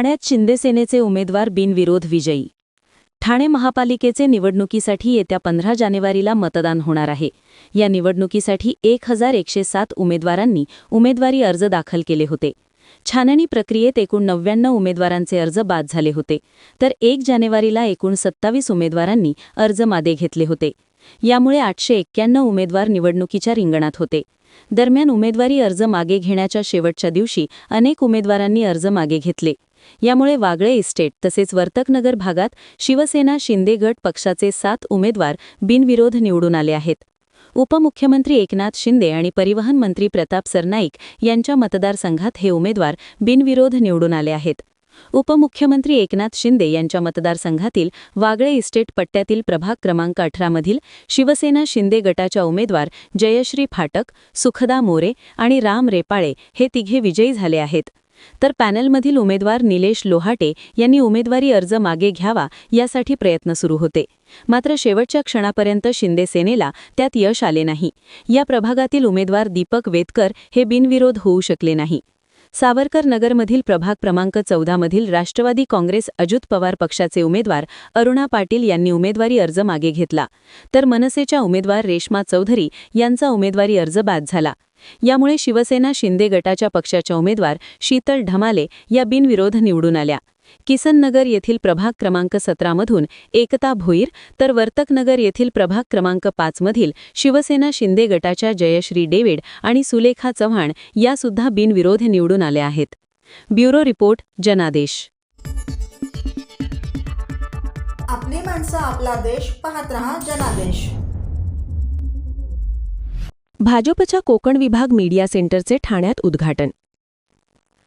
ठाण्यात शिंदेसेनेचे उमेदवार बिनविरोध विजयी. ठाणे महापालिकेचे निवडणुकीसाठी येत्या पंधरा जानेवारीला मतदान होणार आहे. या निवडणुकीसाठी एक हजार एकशे सात उमेदवारांनी उमेदवारी अर्ज दाखल केले होते. छाननी प्रक्रियेत एकूण नव्याण्णव उमेदवारांचे अर्ज बाद झाले होते. तर एक जानेवारीला एकूण सत्तावीस उमेदवारांनी अर्ज मागे घेतले होते. यामुळे आठशे एक्क्याण्णव उमेदवार निवडणुकीच्या रिंगणात होते. दरम्यान उमेदवारी अर्ज मागे घेण्याच्या शेवटच्या दिवशी अनेक उमेदवारांनी अर्ज मागे घेतले. यामुळे वागळे इस्टेट तसेच वर्तकनगर भागात शिवसेना शिंदे गट पक्षाचे सात उमेदवार बिनविरोध निवडून आले आहेत. उपमुख्यमंत्री एकनाथ शिंदे आणि परिवहन मंत्री प्रताप सरनाईक यांच्या मतदारसंघात हे उमेदवार बिनविरोध निवडून आले आहेत. उपमुख्यमंत्री एकनाथ शिंदे यांच्या मतदारसंघातील वागळे इस्टेट पट्ट्यातील प्रभाग क्रमांक अठरामधील शिवसेना शिंदे गटाच्या उमेदवार जयश्री फाटक सुखदा मोरे आणि राम रेपाळे हे तिघे विजयी झाले आहेत. तर पॅनलमधील उमेदवार निलेश लोहाटे यांनी उमेदवारी अर्ज मागे घ्यावा यासाठी प्रयत्न सुरू होते. मात्र शेवटच्या क्षणापर्यंत शिंदे सेनेला त्यात यश आले नाही. या प्रभागातील उमेदवार दीपक वेदकर हे बिनविरोध होऊ शकले नाही. सावरकर नगरमधील प्रभाग क्रमांक चौदामधील राष्ट्रवादी काँग्रेस अजित पवार पक्षाचे उमेदवार अरुणा पाटील यांनी उमेदवारी अर्ज मागे घेतला. तर मनसेच्या उमेदवार रेश्मा चौधरी यांचा उमेदवारी अर्ज बाद झाला. यामुळे शिवसेना शिंदे गटाच्या पक्षाच्या उमेदवार शीतल ढमाले या बिनविरोध निवडून आल्या. किसननगर येथील प्रभाग क्रमांक सतरामधून एकता भोईर तर वर्तकनगर येथील प्रभाग क्रमांक पाचमधील शिवसेना शिंदे गटाच्या जयश्री डेव्हिड आणि सुलेखा चव्हाण यासुद्धा बिनविरोध निवडून आल्या आहेत. ब्युरो रिपोर्ट जनादेश. आपली माणसं आपला देश पाहत रहा जनादेश. भाजपच्या कोकण विभाग मीडिया सेंटरचे ठाण्यात उद्घाटन.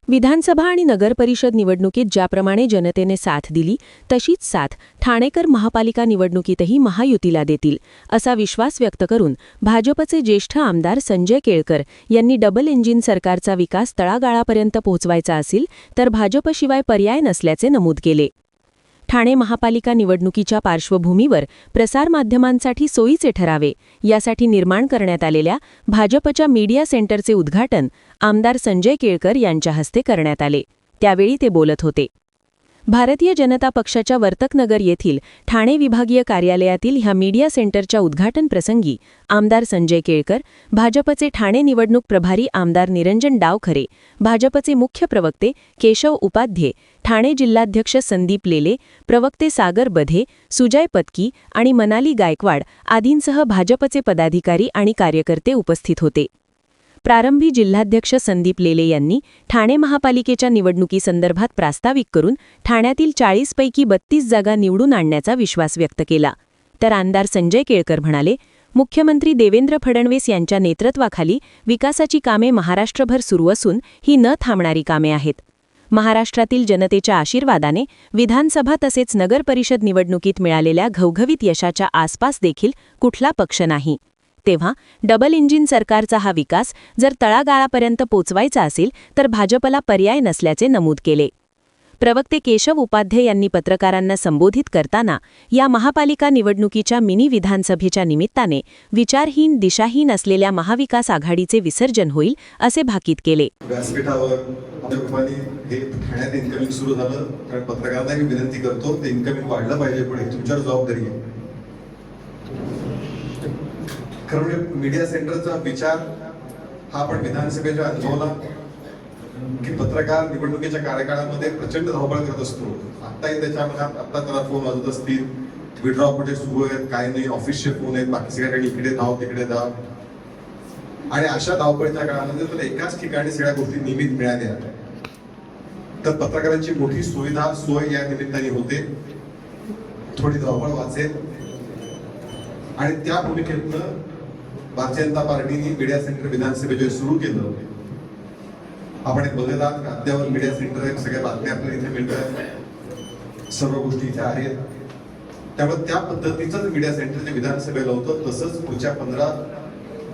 विधानसभा आणि नगरपरिषद निवडणुकीत ज्याप्रमाणे जनतेने साथ दिली तशीच साथ ठाणेकर महापालिका निवडणुकीतही महायुतीला देतील असा विश्वास व्यक्त करून भाजपचे ज्येष्ठ आमदार संजय केळकर यांनी डबल इंजिन सरकारचा विकास तळागाळापर्यंत पोहोचवायचा असेल तर भाजपशिवाय पर्याय नसल्याचे नमूद केले. ठाणे महापालिका निवडणुकीच्या पार्श्वभूमीवर प्रसारमाध्यमांसाठी सोयीचे ठरावे यासाठी निर्माण करण्यात आलेल्या भाजपच्या मीडिया सेंटरचे उद्घाटन आमदार संजय केळकर यांच्या हस्ते करण्यात आले. त्यावेळी ते बोलत होते. भारतीय जनता पक्षाच्या वर्तकनगर येथील ठाणे विभागीय कार्यालयातील ह्या मीडिया सेंटरच्या उद्घाटन प्रसंगी आमदार संजय केळकर भाजपचे ठाणे निवडणूक प्रभारी आमदार निरंजन डावखरे भाजपचे मुख्य प्रवक्ते केशव उपाध्ये ठाणे जिल्हाध्यक्ष संदीप लेले प्रवक्ते सागर बधे सुजय पत्की आणि मनाली गायकवाड आदींसह भाजपचे पदाधिकारी आणि कार्यकर्ते उपस्थित होते. प्रारंभी जिल्हाध्यक्ष संदीप लेले यांनी ठाणे महापालिकेच्या निवडणुकीसंदर्भात प्रास्ताविक करून ठाण्यातील चाळीसपैकी बत्तीस जागा निवडून आणण्याचा विश्वास व्यक्त केला. तर आमदार संजय केळकर म्हणाले मुख्यमंत्री देवेंद्र फडणवीस यांच्या नेतृत्वाखाली विकासाची कामे महाराष्ट्रभर सुरू असून ही न थांबणारी कामे आहेत. महाराष्ट्रातील जनतेच्या आशीर्वादाने विधानसभा तसेच नगरपरिषद निवडणुकीत मिळालेल्या घवघवीत यशाच्या आसपास देखील कुठला पक्ष नाही. तेव्हा डबल इंजिन सरकारचा हा विकास जर तळागाळापर्यंत पोचवायचा असेल तर भाजपला पर्याय नसल्याचे नमूद केले. प्रवक्ते केशव उपाध्ये यांनी पत्रकारांना संबोधित करताना या महापालिका निवडणुकीच्या मिनी विधानसभेच्या निमित्ताने विचारहीन दिशाहीन असलेल्या महाविकास आघाडीचे विसर्जन होईल असे भाकीत केले. व्यासपीठावर हे ठाण्यात इन्कमिंग सुरू झालं. कारण पत्रकारांना मी विनंती करतो ते इन्कमिंग वाढलं पाहिजे पुढे. तुमच्यावर जबाबदारी आहे. खरं म्हणजे मीडिया सेंटरचा विचार हा आपण विधानसभेच्या अनुभवला की पत्रकार निवडणुकीच्या कार्यकाळामध्ये प्रचंड धावपळ करत असतो. आत्ताही त्याच्यामध्ये आत्ता त्याला फोन वाजत असतील. विड्रॉ कुठे सुरू आहेत. काय नाही. ऑफिसचे फोन आहेत. बाकी सगळ्याकडे इकडे धाव तिकडे धाव. आणि अशा धावपळीच्या काळामध्ये तुला एकाच ठिकाणी सगळ्या गोष्टी नियमित मिळाल्या. तर पत्रकारांची मोठी सुविधा सोय या निमित्ताने होते. थोडी धावपळ वाचेल. आणि त्या भूमिकेतनं भारतीय जनता पार्टीने मीडिया सेंटर विधानसभेचे सुरू केलं आपण एक बघत आहात अद्यावर मीडिया सेंटर आहे सगळ्या बातम्या आपल्याला इथे मिळतात सर्व गोष्टी इथे आहेत त्यामुळे त्या पद्धतीचंच मीडिया सेंटर जे विधानसभेला होतं तसंच पुढच्या पंधरा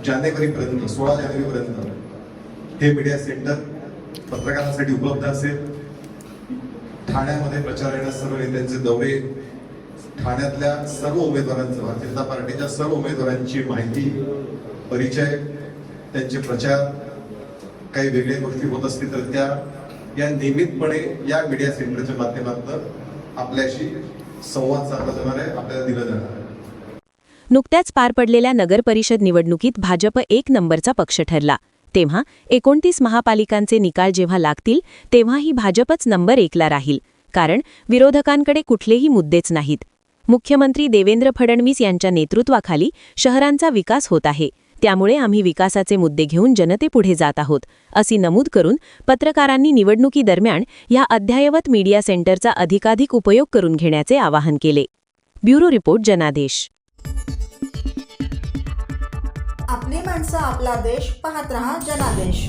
जानेवारीपर्यंत सोळा जानेवारीपर्यंत हे मीडिया सेंटर पत्रकारांसाठी उपलब्ध असेल. ठाण्यामध्ये प्रचार येण्यास सर्व नेत्यांचे दौरे ठाण्यातल्या सर्व उमेदवारांचं भारतीय जनता पार्टीच्या सर्व उमेदवारांची माहिती परिचय त्यांचे प्रचार काही वेगळ्या गोष्टी होत असतील तर त्या या नियमितपणे या मीडिया सेंटरच्या माध्यमातून आपल्याशी संवाद साधला जाणार आहे आपल्याला दिला जाणार आहे. नुकत्याच पार पडलेल्या नगरपरिषद निवडणुकीत भाजप एक नंबरचा पक्ष ठरला. तेव्हा एकोणतीस महापालिकांचे निकाल जेव्हा लागतील तेव्हाही भाजपच नंबर एकला राहील. कारण विरोधकांकडे कुठलेही मुद्देच नाहीत. मुख्यमंत्री देवेंद्र फडणवीस यांच्या नेतृत्वाखाली शहरांचा विकास होत आहे. त्यामुळे आम्ही विकासाचे मुद्दे घेऊन जनतेपुढे जात आहोत असे नमूद करून पत्रकारांनी निवडणुकीदरम्यान या अध्यायवत मीडिया सेंटरचा अधिकाधिक उपयोग करून घेण्याचे आवाहन केले. ब्युरो रिपोर्ट जनादेश. आपली माणसं आपला देश पाहत रहा जनादेश.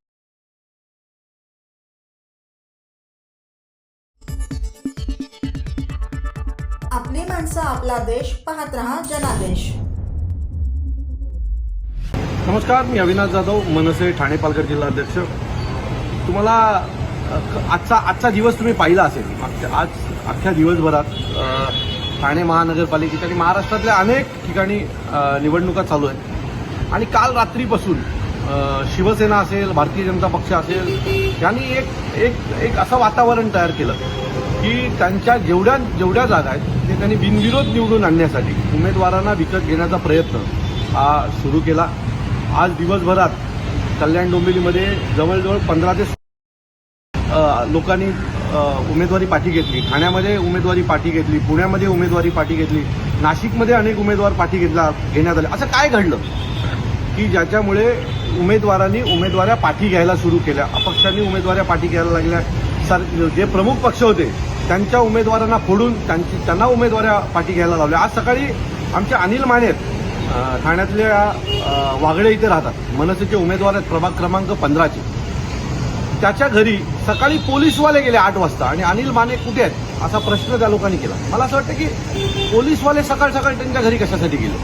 आपली माणसं आपला देश पाहत रहा जनादेश. नमस्कार मी अविनाश जाधव मनसे ठाणे पालघर जिल्हा अध्यक्ष. तुम्हाला आजचा आजचा दिवस तुम्ही पाहिला असेल. मागच्या- आज अख्ख्या दिवसभरात ठाणे महानगरपालिकेच्या आणि महाराष्ट्रातल्या अनेक ठिकाणी निवडणुका चालू आहेत. आणि काल रात्रीपासून शिवसेना असेल भारतीय जनता पक्ष असेल यांनी एक एक एक असं वातावरण तयार केलं. की त्यांच्या जेवढ्या जेवढ्या जागा आहेत ते त्यांनी बिनविरोध निवडून आणण्यासाठी उमेदवारांना विकत घेण्याचा प्रयत्न हा सुरू केला. आज दिवसभरात कल्याण डोंबिवलीमध्ये जवळजवळ पंधरा ते लोकांनी उमेदवारी पाठी घेतली. ठाण्यामध्ये उमेदवारी पाठी घेतली पुण्यामध्ये उमेदवारी पाठी घेतली नाशिकमध्ये अनेक उमेदवार पाठी घेतला घेण्यात आले. असं काय घडलं? की ज्याच्यामुळे उमेदवारांनी उमेदवाऱ्या पाठी घ्यायला सुरू केल्या अपक्षांनी उमेदवाऱ्या पाठी घ्यायला लागल्या. सर जे प्रमुख पक्ष होते त्यांच्या उमेदवारांना फोडून त्यांची त्यांना उमेदवाऱ्या पाठी घ्यायला लावल्या. आज सकाळी आमचे अनिल मानेत ठाण्यातल्या वागळे इथे राहतात. मनसेचे उमेदवार आहेत प्रभाग क्रमांक पंधराचे. त्याच्या घरी सकाळी पोलीसवाले गेले आठ वाजता. आणि अनिल माने कुठे आहेत? असा प्रश्न त्या लोकांनी केला. मला असं वाटतं की पोलीसवाले सकाळ सकाळी त्यांच्या घरी कशासाठी गेले?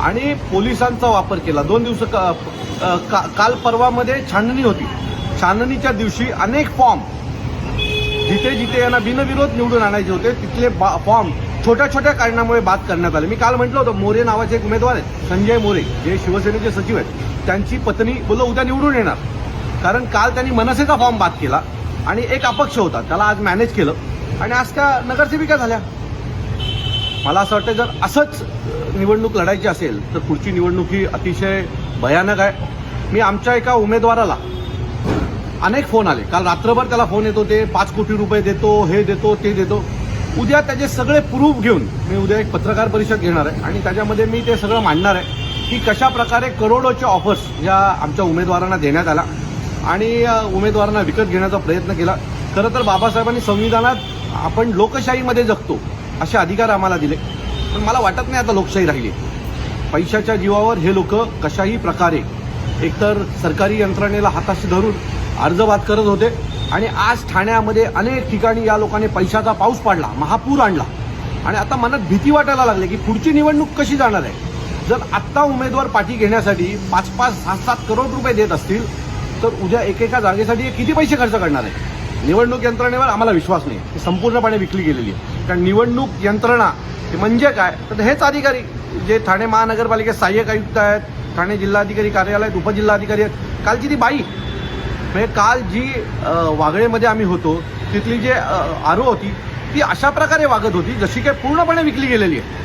आणि पोलिसांचा वापर केला. दोन दिवस का- का- काल परवामध्ये छाननी होती. छाननीच्या दिवशी अनेक फॉर्म जिथे जिथे यांना बिनविरोध निवडून आणायचे होते तिथले बा- फॉर्म छोट्या छोट्या कारणामुळे बाद करण्यात आले. मी काल म्हटलं होतं मोरे नावाचे एक उमेदवार आहेत संजय मोरे जे शिवसेनेचे सचिव आहेत. त्यांची पत्नी बोललं उद्या निवडून येणार. कारण काल त्यांनी मनसेचा फॉर्म बाद केला आणि एक अपक्ष होता त्याला आज मॅनेज केलं. आणि आज त्या नगरसेविका झाल्या. मला असं वाटतं जर असंच निवडणूक लढायची असेल तर पुढची निवडणूक ही अतिशय भयानक आहे. मी आमच्या एका उमेदवाराला अनेक फोन आले. काल रात्रभर त्याला फोन येत होते पाच कोटी रुपये देतो हे देतो ते देतो. उद्या त्याचे सगळे प्रूफ घेऊन मी उद्या एक पत्रकार परिषद घेणार आहे आणि त्याच्यामध्ये मी ते सगळं मांडणार आहे की कशा प्रकारे करोडोच्या ऑफर्स या आमच्या उमेदवारांना देण्यात आला आणि उमेदवारांना विकत घेण्याचा प्रयत्न केला. खरं तर बाबासाहेबांनी संविधानात आपण लोकशाहीमध्ये जगतो असे अधिकार आम्हाला दिले. पण मला वाटत नाही आता लोकशाही राहिली. पैशाच्या जीवावर हे लोक कशाही प्रकारे एकतर सरकारी यंत्रणेला हाताशी धरून अर्जवाद करत होते. आणि आज ठाण्यामध्ये अनेक ठिकाणी या लोकांनी पैशाचा पाऊस पाडला महापूर आणला. आणि आता मनात भीती वाटायला लागली की पुढची निवडणूक कशी जाणार आहे? जर आत्ता उमेदवार पाठी घेण्यासाठी पाच पाच सात सात करोड रुपये देत असतील तर उद्या एकेका जागेसाठी किती पैसे खर्च करणार आहे? निवडणूक यंत्रणेवर आम्हाला विश्वास नाही. ती संपूर्णपणे विकली गेलेली आहे. कारण निवडणूक यंत्रणा म्हणजे काय? तर हेच अधिकारी जे ठाणे महानगरपालिकेत सहाय्यक आयुक्त आहेत ठाणे जिल्हाधिकारी कार्यालयात उपजिल्हाधिकारी आहेत. कालची ती बाई म्हणजे काल जी वागळेमध्ये आम्ही होतो तिथली जे आरो होती ती अशा प्रकारे वागत होती जशी काही पूर्णपणे विकली गेलेली आहे.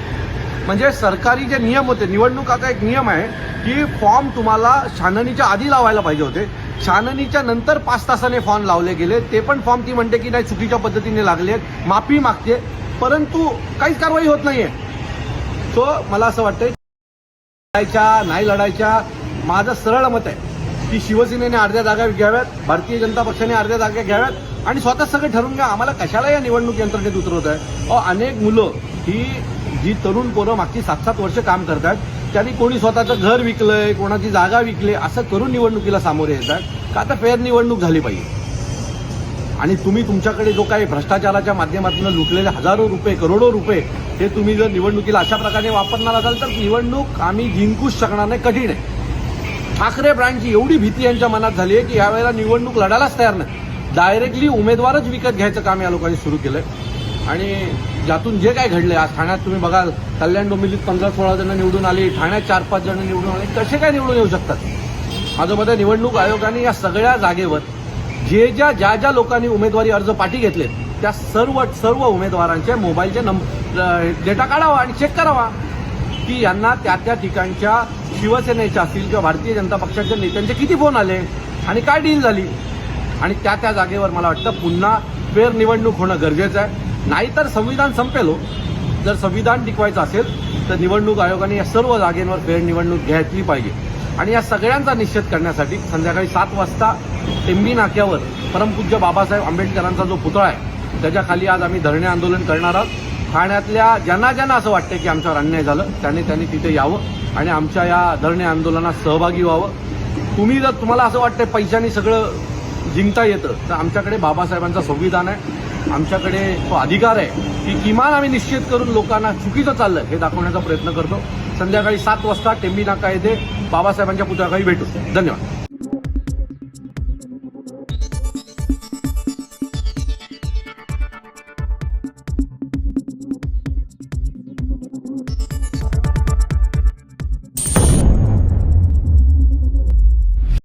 म्हणजे सरकारी जे नियम होते निवडणुकाचा एक नियम आहे की फॉर्म तुम्हाला छाननीच्या आधी लावायला पाहिजे होते. छाननीच्या नंतर पाच तासाने फॉर्म लावले गेले ते पण फॉर्म ती म्हणते की नाही चुकीच्या पद्धतीने लागले आहेत माफी मागते परंतु काहीच कारवाई होत नाहीये. सो मला असं वाटतंय लढायच्या नाही लढायच्या माझं सरळ मत आहे. की शिवसेनेने अर्ध्या जागा घ्याव्यात भारतीय जनता पक्षाने अर्ध्या जागा घ्याव्यात आणि स्वतः सगळं ठरवून घ्या आम्हाला कशाला या निवडणूक यंत्रणेत उतरवत आहे. अहो अनेक मुलं ही जी तरुण पोरं मागची सात सात वर्ष काम करतात त्यांनी कोणी स्वतःचं घर विकलंय कोणाची जागा विकली असं करून निवडणुकीला सामोरे येतात. का आता फेअर निवडणूक झाली पाहिजे? आणि तुम्ही तुमच्याकडे जो काही भ्रष्टाचाराच्या माध्यमातून लुटलेले हजारो रुपये करोडो रुपये हे तुम्ही जर निवडणुकीला अशा प्रकारे वापरणार असाल तर निवडणूक आम्ही जिंकूच शकणार नाही कठीण आहे. ठाकरे ब्रँडची एवढी भीती यांच्या मनात झाली आहे की यावेळेला निवडणूक लढायलाच तयार नाही. डायरेक्टली उमेदवारच विकत घ्यायचं काम या लोकांनी सुरू केलंय. आणि ज्यातून जे काय घडलंय आज ठाण्यात तुम्ही बघाल कल्याण डोंबिवलीत पंधरा सोळा जण निवडून आली ठाण्यात चार पाच जण निवडून आले कसे काय निवडून येऊ शकतात? माझं मत निवडणूक आयोगाने या सगळ्या जागेवर जे ज्या ज्या ज्या लोकांनी उमेदवारी अर्ज पाठी घेतले त्या सर्व सर्व उमेदवारांचे मोबाईलचे नंबर डेटा काढावा आणि चेक करावा. की यांना त्या त्या ठिकाणच्या शिवसेनेच्या असतील किंवा भारतीय जनता पक्षाच्या नेत्यांचे किती फोन आले आणि काय डील झाली? आणि त्या त्या जागेवर मला वाटतं पुन्हा फेरनिवडणूक होणं गरजेचं आहे. नाहीतर संविधान संपेल हो. जर संविधान टिकवायचं असेल तर निवडणूक आयोगाने या सर्व जागेंवर फेरनिवडणूक घेतली पाहिजे. आणि या सगळ्यांचा निषेध करण्यासाठी संध्याकाळी सात वाजता टेंबी नाक्यावर परमपूज्य बाबासाहेब आंबेडकरांचा जो पुतळा आहे त्याच्याखाली आज आम्ही धरणे आंदोलन करणार आहोत. ठाण्यातल्या ज्यांना ज्यांना असं वाटतं की आमच्यावर अन्याय झालं त्याने त्यांनी तिथे यावं आणि आमच्या या धरणे आंदोलनात सहभागी व्हावं. तुम्ही जर तुम्हाला असं वाटतं पैशाने सगळं जिंकता येतं तर आमच्याकडे बाबासाहेबांचं संविधान आहे. आमच्याकडे तो अधिकार आहे की किमान आम्ही निश्चित करून लोकांना चुकीचं चाललं हे दाखवण्याचा प्रयत्न करतो. संध्याकाळी सात वाजता टेंबी नाका येथे बाबासाहेबांच्या पुतळ्याखाली भेटू. धन्यवाद.